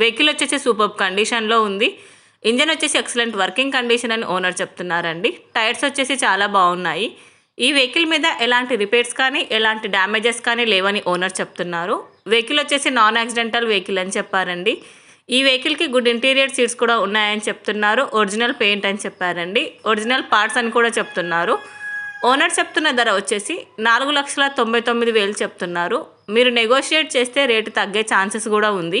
Vehicle వచ్చేసి super కండిషన్లో ఉంది. ఇంజన్ వచ్చేసి ఎక్సలెంట్ వర్కింగ్ కండిషన్ అని ఓనర్ చెప్తున్నారండి. టైర్స్ వచ్చేసి చాలా బాగున్నాయి. ఈ వెహికల్ మీద ఎలాంటి రిపేర్స్ కానీ ఎలాంటి డ్యామేజెస్ కానీ లేవని ఓనర్ చెప్తున్నారు. వెహికల్ వచ్చేసి నాన్ యాక్సిడెంటల్ వెహికల్ అని చెప్పారండి. ఈ వెహికల్కి గుడ్ ఇంటీరియర్ సీట్స్ కూడా ఉన్నాయని చెప్తున్నారు. ఒరిజినల్ పెయింట్ అని చెప్పారండి. ఒరిజినల్ పార్ట్స్ అని కూడా చెప్తున్నారు. ఓనర్ చెప్తున్న ధర వచ్చేసి నాలుగు లక్షల తొంభై తొమ్మిది వేలు చెప్తున్నారు. మీరు నెగోషియేట్ చేస్తే రేటు తగ్గే ఛాన్సెస్ కూడా ఉంది.